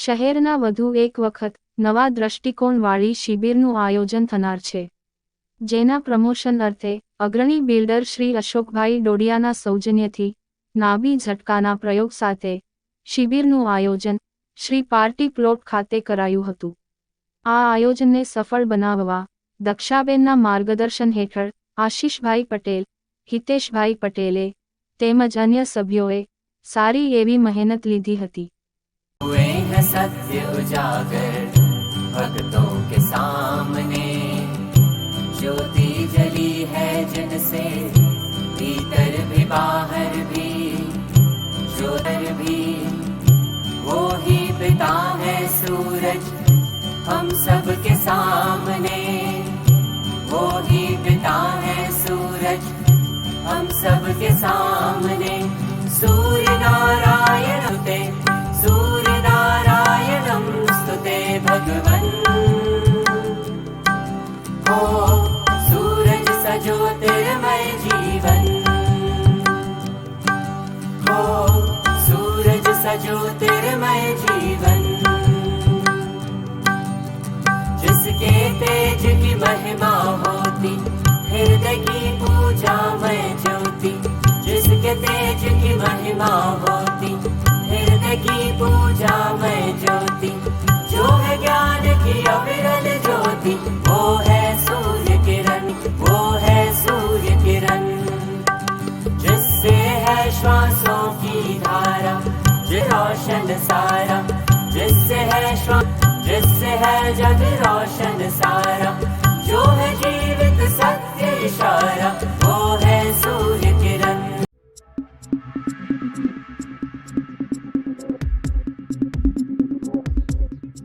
શહેરના વધુ એક વખત નવા દ્રષ્ટિકોણવાળી શિબિરનું આયોજન થનાર છે. જેના પ્રમોશન અર્થે અગ્રણી બિલ્ડર શ્રી અશોકભાઈ ડોડિયાના સૌજન્યથી નાબી ઝટકાના પ્રયોગ સાથે શિબિરનું આયોજન શ્રી પાર્ટી પ્લોટ ખાતે કરાયું હતું. આ આયોજનને સફળ બનાવવા દક્ષાબેનના માર્ગદર્શન હેઠળ આશીષભાઈ પટેલ, હિતેશભાઈ પટેલે તેમજ અન્ય સભ્યોએ સારી એવી મહેનત લીધી હતી. सत्य उजागर भक्तों के सामने। ज्योति जली है जिनसे भीतर भी बाहर भी। ज्योतर भी, वो ही पिता है सूरज, हम सब के सामने। वो ही पिता है सूरज, हम सब के सामने। सूर्य नारायण भगवन्। ओ सूरज सज्योतिर्मय जीवन। ओ सूरज सज्योतिर्मय जीवन श्वासों की धारा जो रोशन सारा जिससे है श्वास जिससे है जग रोशन सारा